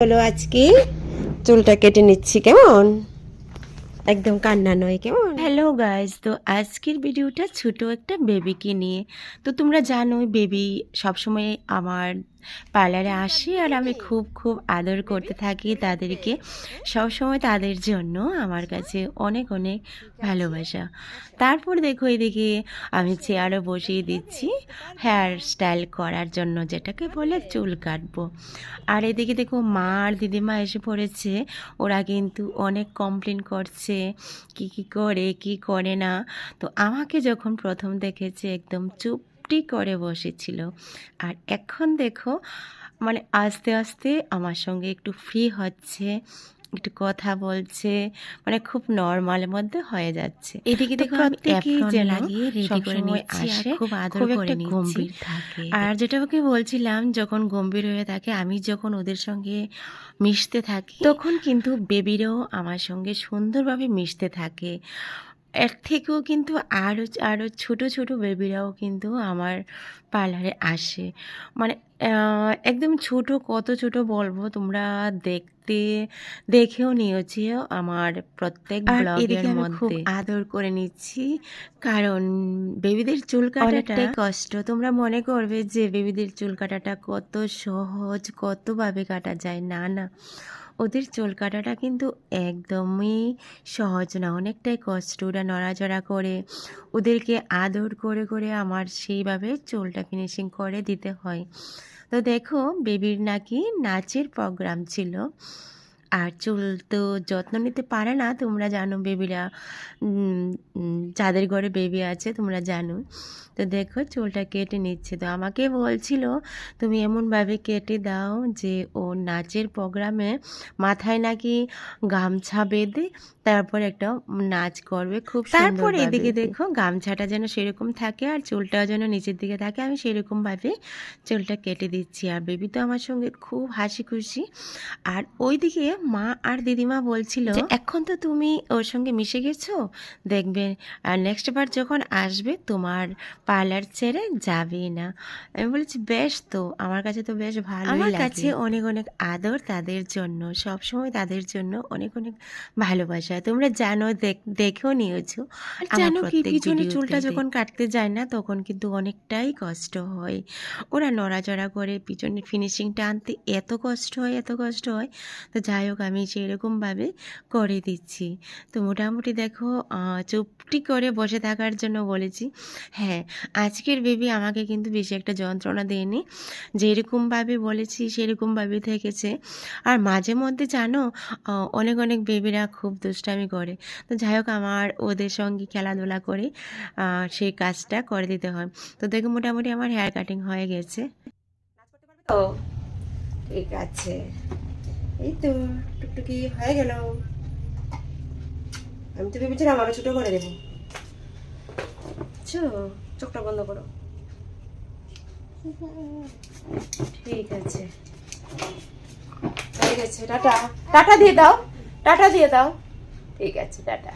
হলো আজকে চুলটা কেটে নিচ্ছি, কেমন? একদম কান্না নয়, কেমন? হ্যালো গাইজ তো আজকের ভিডিওটা ছোট একটা বেবিকে নিয়ে। তো তোমরা জানোই বেবি সবসময় আমার পার্লারে আসে আর আমি খুব খুব আদর করতে থাকি তাদেরকে। সবসময় তাদের জন্য আমার কাছে অনেক অনেক ভালোবাসা। তারপর দেখো এদিকে আমি চেয়ারও বসিয়ে দিচ্ছি হেয়ার স্টাইল করার জন্য যেটাকে বলে চুল কাটবো। আর এদিকে দেখো মা আর দিদিমা এসে পড়েছে ওরা কিন্তু অনেক কমপ্লেন করছে কি কি করে কি করে না। তো আমাকে যখন প্রথম দেখেছে একদম চুপটি করে বসেছিল। আর এখন দেখো মানে আস্তে আস্তে আমার সঙ্গে একটু ফ্রি হচ্ছে একটু কথা বলছে মানে খুব নর্মালের মধ্যে হয়ে যাচ্ছে। এদিকে দেখো আমি প্রত্যেকেই লাগিয়ে রেডি করে নিচ্ছি আর আসে, খুব আদর করে নিচ্ছি। গম্ভীর থাকে। আর যেটা ওকে বলছিলাম যখন গম্ভীর হয়ে থাকে আমি যখন ওদের সঙ্গে মিশতে থাকি তখন কিন্তু বেবিরাও আমার সঙ্গে সুন্দরভাবে মিশতে থাকে। এর থেকেও কিন্তু আরও আরও ছোট ছোট বেবিরাও কিন্তু আমার পার্লারে আসে। মানে একদম ছোট কত ছোট বলব তোমরা দেখতে দেখেও নিয়েছিও আমার প্রত্যেক ব্লগের মধ্যে। আদর করে নিচ্ছি কারণ বেবিদের চুল কাটাটা কষ্ট। তোমরা মনে করবে যে বেবিদের চুল কাটাটা কত সহজ কতভাবে কাটা যায় না না। ওদের চুল কাটাটা কিন্তু একদমই সহজ না। অনেকটাই কষ্ট ওরা নড়াচড়া করে, ওদেরকে আদর করে করে আমার সেইভাবে চুলটা ফিনিশিং করে দিতে হয়। তো দেখো, বেবির নাকি নাচের প্রোগ্রাম ছিল। আর চুল তো যত্ন নিতে পারে না। তোমরা জানো বেবিরা যাদের ঘরে বেবি আছে তোমরা জানো। তো দেখো চুলটা কেটে নিচ্ছে। তো আমাকে বলছিল তুমি এমনভাবে কেটে দাও যে ও নাচের প্রোগ্রামে মাথায় নাকি গামছা বেঁধে তারপর একটা নাচ করবে খুব তারপর এদিকে দেখো গামছাটা যেন সেরকম থাকে আর চুলটাও যেন নিচের দিকে থাকে। আমি সেরকমভাবে চুলটা কেটে দিচ্ছি। আর বেবি তো আমার সঙ্গে খুব হাসি খুশি আর ওইদিকে মা আর দিদিমা বলছিল এখন তো তুমি ওর সঙ্গে মিশে গেছো দেখবে আর নেক্সট বার যখন আসবে তোমার পার্লার ছেড়ে যাবে না। আমি বলেছি বেশ তো আমার কাছে তো বেশ ভালো আমার কাছে অনেক অনেক আদর তাদের জন্য সব সময় তাদের জন্য অনেক অনেক ভালোবাসা। তোমরা জানো দেখ- দেখেও নিয়েছো জানো কি পিছনে চুলটা যখন কাটতে যায় না তখন কিন্তু অনেকটাই কষ্ট হয়। ওরা নড়াচড়া করে পিছনে ফিনিশিংটা আনতে এত কষ্ট হয় এত কষ্ট হয়। তো যাই হোক, আমি সেরকমভাবে করে দিচ্ছি। তো মোটামুটি দেখো চুপটি করে বসে থাকার জন্য বলেছি হ্যাঁ আজকের বেবি আমাকে কিন্তু বেশি একটা যন্ত্রণা দেয়নি। যেরকমভাবে বলেছি, সেরকমভাবে থেকেছে। আর মাঝে মধ্যে জানো অনেক অনেক বেবিরা খুব দুষ্টামি করে। তো যাই হোক, আমার ওদের সঙ্গে খেলাধুলা করে সেই কাজটা করে দিতে হয়। তো দেখো, মোটামুটি আমার হেয়ার কাটিং হয়ে গেছে। ও ঠিক আছে। এই তো, টুকটুকি হয়ে গেল। আমি তো ভেবেছিলাম আরও ছোট করে দেবো। বুঝছ চোখটা বন্ধ করো। ঠিক আছে। হয়ে গেছে, টাটা। টাটা দিয়ে দাও। টাটা দিয়ে দাও। ঠিক আছে, টাটা।